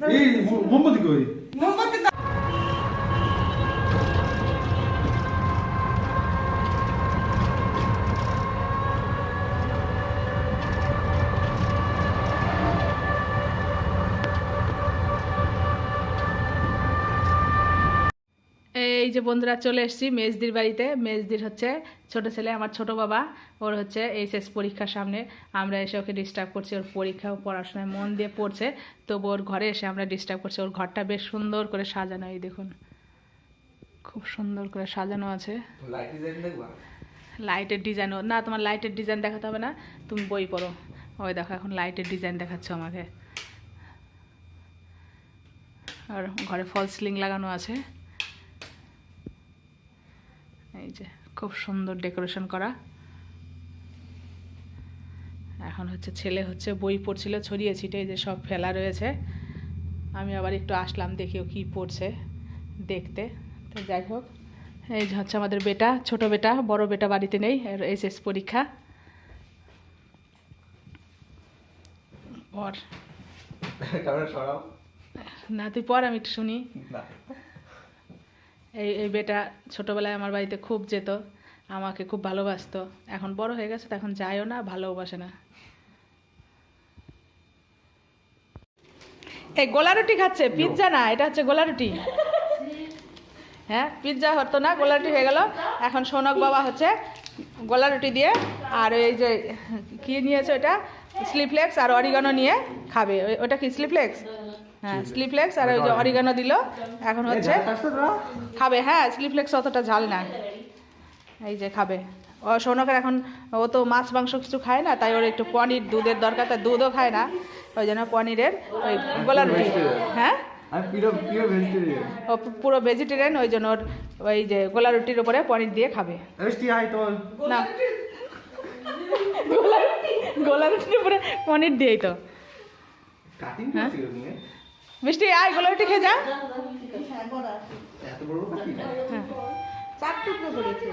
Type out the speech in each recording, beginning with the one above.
এই মো- মোমবাতি কই এই যে বন্ধুরা চলে এসেছি মেজদির বাড়িতে। মেজদির হচ্ছে ছোট ছেলে আমার ছোট বাবা। ওর হচ্ছে এইচএস পরীক্ষার সামনে। আমরা এসে ওকে ডিস্টার্ব করছি ওর পরীক্ষা ও পড়াশোনায় মন দিয়ে পড়ছে। তবু ওর ঘরে এসে আমরা ডিস্টার্ব করছি। ওর ঘরটা বেশ সুন্দর করে সাজানো এই দেখুন। খুব সুন্দর করে সাজানো আছে। লাইট লাইটের ডিজাইন না তোমার লাইটের ডিজাইন দেখাতে হবে না। তুমি বই পড়ো। ওই দেখো এখন লাইটের ডিজাইন দেখাচ্ছ আমাকে। আর ঘরে ফল সিলিং লাগানো আছে। এই যে খুব সুন্দর ডেকোরেশন করা। এখন হচ্ছে ছেলে হচ্ছে বই পড়ছিল ছড়িয়ে ছিটে যে সব ফেলা রয়েছে। আমি আবার একটু আসলাম দেখি ও কী পড়ছে দেখতে। তো যাই হোক এই যে হচ্ছে আমাদের বেটা ছোট বেটা বড় বেটা বাড়িতে নেই এইচএস পরীক্ষা। পর। না তুই পর আমি একটু শুনি। না। এই এই বেটা ছোটোবেলায় আমার বাড়িতে খুব যেত আমাকে খুব ভালোবাসতো। এখন বড় হয়ে গেছে তো এখন যায়ও না ভালোবাসে না। এই গোলা রুটি খাচ্ছে পিৎজা না এটা হচ্ছে গোলা রুটি। হ্যাঁ পিৎজা হতো না গোলা রুটি হয়ে গেল। এখন সোনক বাবা হচ্ছে গোলা রুটি দিয়ে আর এই যে কি নিয়েছে ওটা? স্লিপলেক্স আর অরিগানো নিয়ে খাবে। ওই- ওটা কি স্লিপলেক্স হ্যাঁ স্লিপলেক্স আর ওই যে অরিগানো দিল। এখন হচ্ছে খাবে। হ্যাঁ স্লিপলেক্স অতটা ঝাল না। এই যে খাবে। ও সৌনকের এখন ও তো মাছ মাংস কিছু খায় না তাই ওর একটু পনির দুধের দরকার তাই দুধও খায় না। ওই জন্য পনিরের ওই গোলা রুটি হ্যাঁ? ও পুরো ভেজিটেরিয়ান ওই জন্য ওর ওই যে গোলা রুটির উপরে পনির দিয়ে খাবে। না। গোলা গোলা রুটির উপরে পনির দিয়েই তো। হ্যাঁ? মিষ্টি আয় গোলা রুটি খেয়ে যা এত হ্যাঁ চার টুকরো করেছে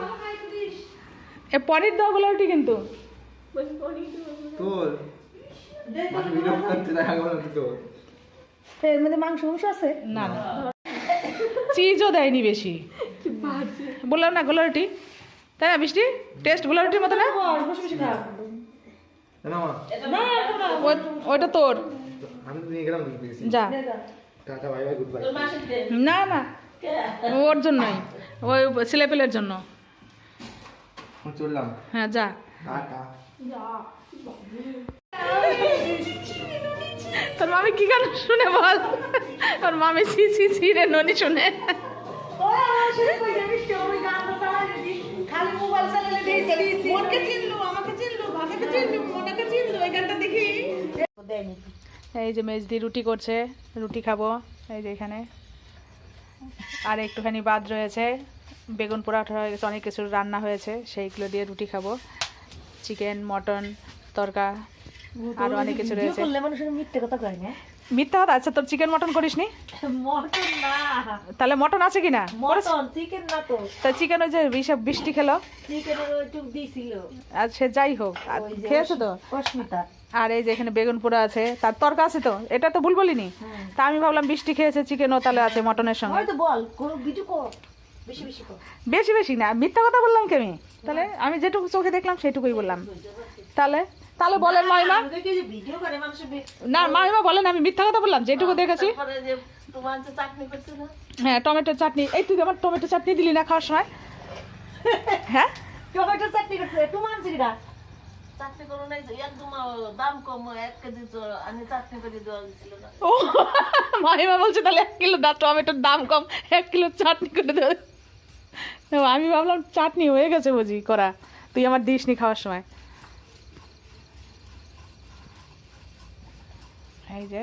এ পনির দাও গোলা রুটি কিন্তু এর মধ্যে মাংস মাংস আছে না না চিজও দেয়নি বেশি বললাম না তাই না বৃষ্টি টেস্ট মতো না ওইটা তোর আমি তো নিয়ে গেলাম দুটো পিস যা। Tata bye bye good bye না না। ওর জন্যই। ওই ছেলেপেলের জন্য। চললাম। হ্যাঁ যা। টাটা। তোর মামি কি গান শুনে বল? তোর মামি ছি ছি ছি রে ননি শুনে। খালি মোবাইল চালালে দিয়েছে মনকে চিনলু আমাকে চিনলু ভাবিকে চিনলু মনকে চিনলু এই গানটা দেখি। দেয়নি এই যে মেজদি রুটি করছে রুটি খাব এই যে এখানে। আর একটুখানি বাদ রয়েছে বেগুন পোড়া হয়ে গেছে অনেক কিছু রান্না হয়েছে সেইগুলো দিয়ে রুটি খাব। চিকেন মটন তরকা আর অনেক কিছু রয়েছে। মিথ্যে কথা কয় না? মিথ্যা কথা? আচ্ছা তোর চিকেন মটন করিস নি? তাহলে মটন আছে কি না চিকেন না তো। তা চিকেন ওই যে বৃষ্টি খেলো। আর সে যাই হোক খেয়েছে তো? অস্মিতা। আর এই যে এখানে বেগুন পোড়া আছে তার তরকা আছে তো এটা তো ভুল বলিনি। তা আমি ভাবলাম বৃষ্টি খেয়েছে চিকেনও তাহলে আছে মটনের সঙ্গে। বেশি বেশি না মিথ্যা কথা বললাম কি আমি? তাহলে আমি যেটুকু চোখে দেখলাম সেটুকুই বললাম। তাহলে তাহলে বলেন মাইমা না মাইমা বলেন আমি মিথ্যা কথা বললাম যেটুকু দেখেছি। হ্যাঁ টমেটো চাটনি এই তুই আমার টমেটো চাটনি দিলি না খাওয়ার সময়? হ্যাঁ? টমেটো চাটনি করছে চাকরি করো নাই একদম দাম কম, এক কেজি আমি চাকরি করে দেওয়া না ও মাইমা বলছে তাহলে এক কিলো দা, টমেটোর দাম কম, এক কিলো চাটনি করে দেবে। আমি ভাবলাম চাটনি হয়ে গেছে বুঝি, করা। তুই আমার দিস নি খাওয়ার সময়। এই যে,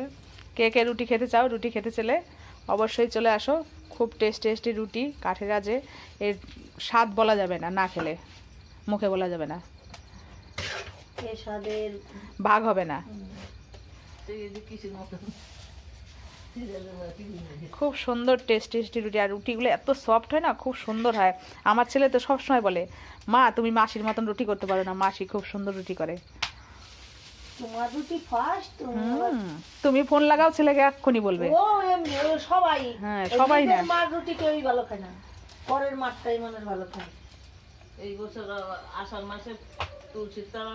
কে কে রুটি খেতে চাও, রুটি খেতে চলে অবশ্যই চলে আসো। খুব টেস্ট টেস্টি রুটি, কাঠের আজে। এর স্বাদ বলা যাবে না না খেলে। মুখে বলা যাবে না। স্বাদের ভাগ হবে না। খুব সুন্দর টেস্ট টেস্টি রুটি। আর রুটিগুলো এত সফট হয় না খুব সুন্দর হয়। আমার ছেলে তো সবসময় বলে মা তুমি মাসির মতন রুটি করতে পারো না। মাসি খুব সুন্দর রুটি করে। তোমার রুটি ফার্স্ট তুমি ফোন লাগাও ছেলেকে এক্ষুনি বলবে। ও সবাই। হ্যাঁ, সবাই না। মার রুটি কেউই ভালো খায় না। পরের মারটাই মানুষ ভালো খায়। এই বছর আষাঢ় মাসে তুলসীর তলা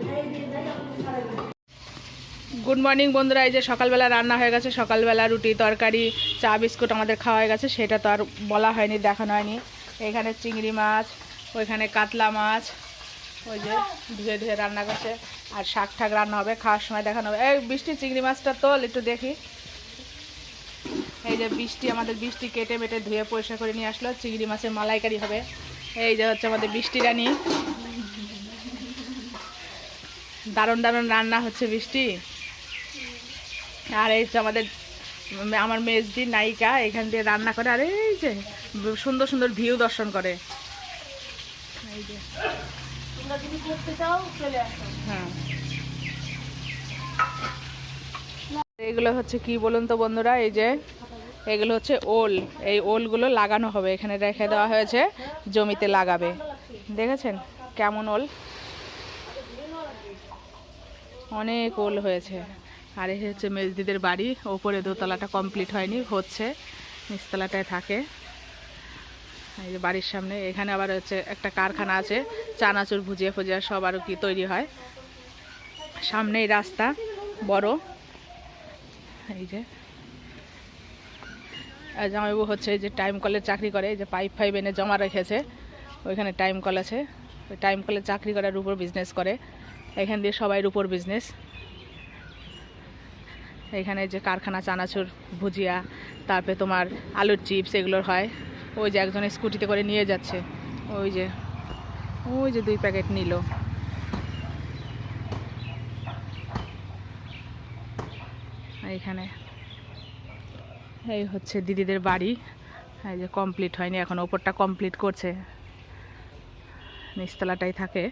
গুড মর্নিং বন্ধুরা। এই যে সকালবেলা রান্না হয়ে গেছে, সকালবেলা রুটি, তরকারি, চা, বিস্কুট আমাদের খাওয়া হয়ে গেছে, সেটা তো আর বলা হয়নি, দেখানো হয়নি। এখানে চিংড়ি মাছ, ওইখানে কাতলা মাছ, ওই যে ধুয়ে ধুয়ে রান্না করছে। আর শাক ঠাক রান্না হবে, খাওয়ার সময় দেখানো হবে। এই বৃষ্টি, চিংড়ি মাছটা তোল, একটু দেখি। এই যে বৃষ্টি, আমাদের বৃষ্টি কেটে মেটে ধুয়ে পরিষ্কার করে নিয়ে আসলো, চিংড়ি মাছের মালাইকারি হবে। এই যে হচ্ছে আমাদের বৃষ্টি রানী। দারুণ দারুণ রান্না হচ্ছে বৃষ্টি আর এই যে আমাদের আমার মেজদি নায়িকা এখান দিয়ে রান্না করে আর এই যে সুন্দর সুন্দর ভিউ দর্শন করে। এই যে। হ্যাঁ। এগুলো হচ্ছে কি বলুন তো বন্ধুরা এই যে এগুলো হচ্ছে ওল। এই ওলগুলো লাগানো হবে এখানে রেখে দেওয়া হয়েছে জমিতে লাগাবে। দেখেছেন? কেমন ওল? অনেক ওল হয়েছে। আর এই হচ্ছে মেজদিদের বাড়ি। ওপরে দোতলাটা কমপ্লিট হয়নি, হচ্ছে। নিচতলাটায় থাকে। এই যে বাড়ির সামনে। এখানে আবার হচ্ছে একটা কারখানা আছে, চানাচুর ভুজিয়া ফুজিয়া সব আরও কি তৈরি হয়। সামনেই রাস্তা, বড়। এই যে। জামাইবাবু হচ্ছে যে টাইম কলের চাকরি করে যে পাইপ ফাইভ এনে জমা রেখেছে। ওইখানে টাইম কল আছে। ওই টাইম কলের চাকরি করার উপর বিজনেস করে। এখান দিয়ে সবাইয়ের উপর বিজনেস এখানে যে কারখানা, চানাচুর, ভুজিয়া, তারপরে তোমার আলুর চিপস এগুলোর হয়। ওই যে একজন স্কুটিতে করে নিয়ে যাচ্ছে। ওই যে ওই যে দুই প্যাকেট নিল। এইখানে এই হচ্ছে দিদিদের বাড়ি। এই যে কমপ্লিট হয়নি, এখন ওপরটা কমপ্লিট করছে। নিচতলাটাই থাকে।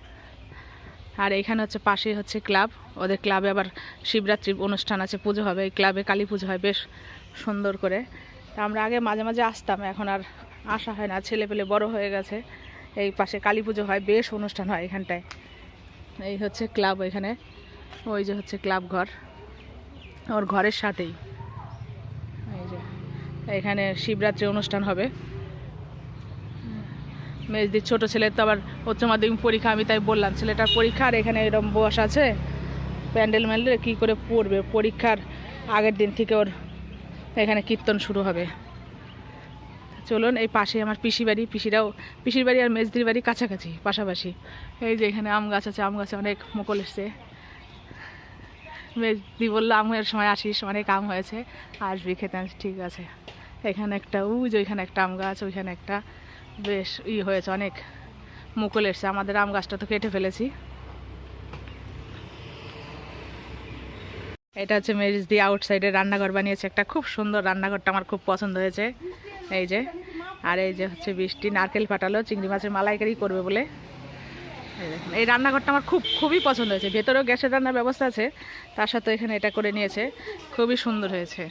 আর এইখানে হচ্ছে পাশেই হচ্ছে ক্লাব। ওদের ক্লাবে আবার শিবরাত্রি অনুষ্ঠান আছে, পুজো হবে। এই ক্লাবে কালী পুজো হয়, বেশ সুন্দর করে। তা আমরা আগে মাঝে মাঝে আসতাম, এখন আর আসা হয় না। ছেলে পেলে বড় হয়ে গেছে, এই পাশে কালী পুজো হয়, বেশ অনুষ্ঠান হয় এখানটায়। এই হচ্ছে ক্লাব এখানে, ওই যে হচ্ছে ক্লাব ঘর, ওর ঘরের সাথেই। এই যে, এখানে শিবরাত্রি অনুষ্ঠান হবে। মেজদির ছোট ছেলের তো আবার উচ্চ মাধ্যমিক পরীক্ষা, আমি তাই বললাম, ছেলেটার পরীক্ষা আর এখানে এরকম বস আছে, প্যান্ডেল ম্যান্ডেল, কী করে পড়বে? পরীক্ষার আগের দিন থেকে ওর এখানে কীর্তন শুরু হবে। চলুন, এই পাশে আমার পিসি বাড়ি, পিসিরাও, পিসির বাড়ি আর মেজদির বাড়ি কাছাকাছি, পাশাপাশি। এই যে এখানে আম গাছ আছে, আম গাছে অনেক মুকল এসছে। মেজদি বলল আমের সময় আসিস, অনেক আম হয়েছে, আসবি খেতে। ঠিক আছে। এখানে একটা উই যে ওইখানে একটা আম গাছ, ওইখানে একটা বেশ, ই হয়েছে, অনেক মুকুল এসছে। আমাদের আম গাছটা তো কেটে ফেলেছি। এটা হচ্ছে মেরিজ দিয়ে আউটসাইডে রান্নাঘর বানিয়েছে একটা। খুব সুন্দর রান্নাঘরটা আমার খুব পছন্দ হয়েছে। এই যে, আর এই যে হচ্ছে বৃষ্টি, নারকেল ফাটালো, চিংড়ি মাছের মালাইকারি করবে বলে। এই রান্নাঘরটা আমার খুব, খুবই পছন্দ হয়েছে। ভেতরেও গ্যাসের রান্নার ব্যবস্থা আছে, তার সাথে এখানে এটা করে নিয়েছে। খুবই সুন্দর হয়েছে।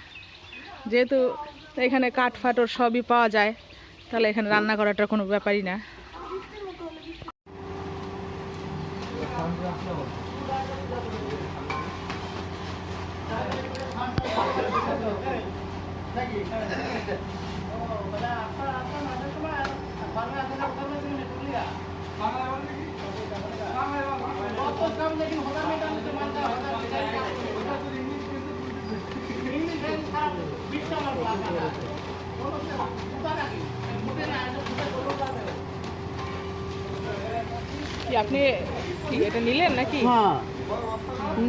যেহেতু এখানে কাঠ ফাটর সবই পাওয়া যায় তাহলে এখানে রান্না করাটা কোনো ব্যাপারই না। কি আপনি কি এটা নিলেন নাকি? হ্যাঁ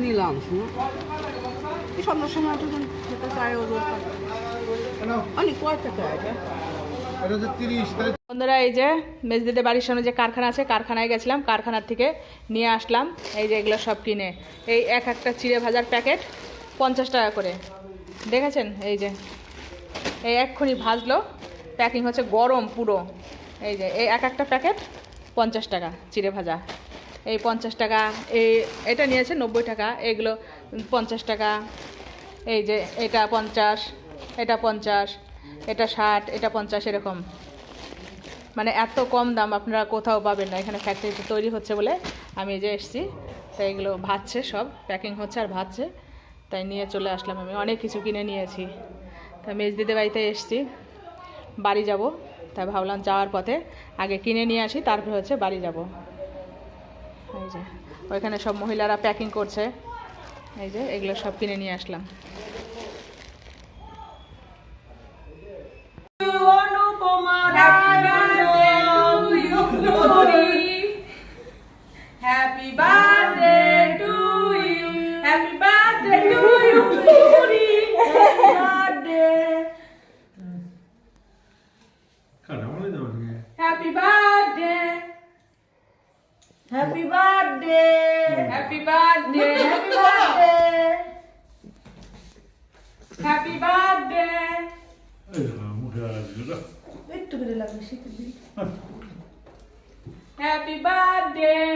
নিলাম এই সন্ধ্যার সময় তো খেতে চায় ও রোজ অনেক কয় টাকা এটা? বন্ধুরা এই যে মেজদিদের বাড়ির সামনে যে কারখানা আছে কারখানায় গেছিলাম কারখানার থেকে নিয়ে আসলাম। এই যে এগুলো সব কিনে। এই এক একটা চিড়ে ভাজার প্যাকেট পঞ্চাশ টাকা করে। দেখেছেন? এই যে এই এক্ষুনি ভাজলো। প্যাকিং হচ্ছে গরম পুরো। এই যে এই এক একটা প্যাকেট পঞ্চাশ টাকা চিড়ে ভাজা। এই পঞ্চাশ টাকা, এই এটা নিয়েছে নব্বই টাকা, এগুলো পঞ্চাশ টাকা। এই যে এটা পঞ্চাশ এটা পঞ্চাশ, এটা ষাট, এটা পঞ্চাশ এরকম। মানে এত কম দাম আপনারা কোথাও পাবেন না, এখানে ফ্যাক্টরিতে তৈরি হচ্ছে বলে আমি এই যে এসেছি। তাই এগুলো ভাজছে সব প্যাকিং হচ্ছে আর ভাজছে। তাই নিয়ে চলে আসলাম আমি, অনেক কিছু কিনে নিয়েছি। তাই মেজদিদের বাড়িতে এসেছি, বাড়ি যাব। তাই ভাবলাম যাওয়ার পথে আগে কিনে নিয়ে আসি, তারপরে হচ্ছে বাড়ি যাব। এই যে, ওইখানে সব মহিলারা প্যাকিং করছে। এই যে, এগুলো সব কিনে নিয়ে আসলাম। Happy birthday. একটু করে লাগবে শীতের দিন। Happy birthday.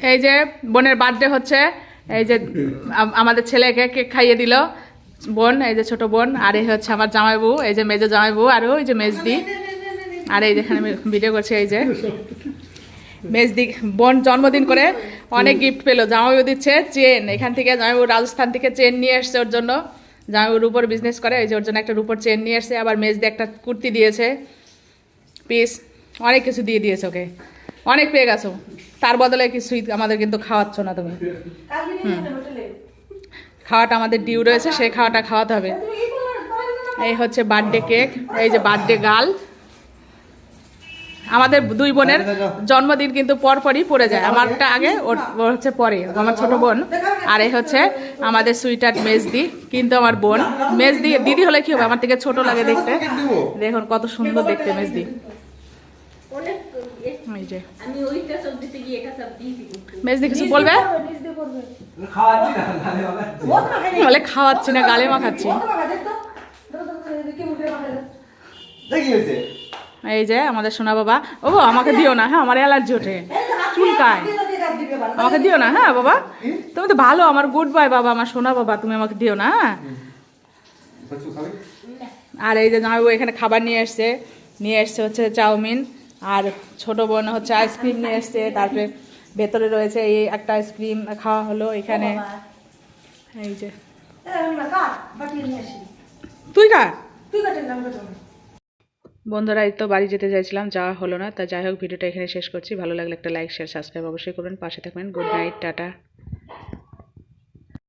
এই যে বোনের বার্থডে হচ্ছে এই যে আম- আমাদের ছেলেকে কেক খাইয়ে দিল বোন এই যে ছোট বোন আর এই হচ্ছে আমার জামাইবু এই যে মেজো জামাইবু আর ওই যে মেজদি। আর এই যেখানে ভিডিও করছি এই যে। মেজদি বোন জন্মদিন করে অনেক গিফট পেল। জামাইবু দিচ্ছে চেন। এখান থেকে জামাইবু রাজস্থান থেকে চেন নিয়ে এসছে ওর জন্য। জামাইবু রূপোর বিজনেস করে। এই যে ওর জন্য একটা রূপোর চেন নিয়ে এসছে। আবার মেজদি একটা কুর্তি দিয়েছে। পিস অনেক কিছু দিয়ে দিয়েছে ওকে। অনেক পেয়ে গেছো। তার বদলে কিছুই আমাদের কিন্তু খাওয়াচ্ছ না তুমি। খাওয়াটা আমাদের ডিউ রয়েছে। সেই খাওয়াটা খাওয়াতে হবে। এই হচ্ছে বার্থডে কেক এই যে বার্থডে গাল। আমাদের দুই বোনের জন্মদিন কিন্তু পরপরই পড়ে যায়। আমারটা আগে ওর হচ্ছে পরে আমার ছোট বোন। আর এই হচ্ছে আমাদের সুইটার মেজদি কিন্তু আমার বোন। মেজদি দিদি হলে কি হবে? আমার থেকে ছোট লাগে দেখতে। দেখুন কত সুন্দর দেখতে মেজদি মেজদি কিছু বলবে? খাওয়াচ্ছি না গালে বলে খাওয়াচ্ছি না মাখাচ্ছি। দেখি হয়েছে। এই যে আমাদের সোনা বাবা। ও আমাকে দিও না হ্যাঁ আমার অ্যালার্জি ওঠে। চুলকায় আমাকে দিও না হ্যাঁ বাবা। তুমি তো ভালো আমার গুড বাই বাবা আমার সোনা বাবা তুমি আমাকে দিও না হ্যাঁ। আর এই যে জামাইবু এখানে খাবার নিয়ে এসছে নিয়ে এসছে হচ্ছে চাউমিন আর ছোট বোন হচ্ছে আইসক্রিম নিয়ে এসছে তারপরে ভেতরে রয়েছে এই একটা আইসক্রিম খাওয়া হলো এখানে। এই যে। তুই খা তুই কাটেন বন্ধুরা, এই তো বাড়ি যেতে চাইছিলাম, যাওয়া হলো না। তা যাই হোক, ভিডিওটা এখানে শেষ করছি। ভালো লাগলে একটা লাইক শেয়ার সাবস্ক্রাইব অবশ্যই করবেন। পাশে থাকবেন। Good night tata.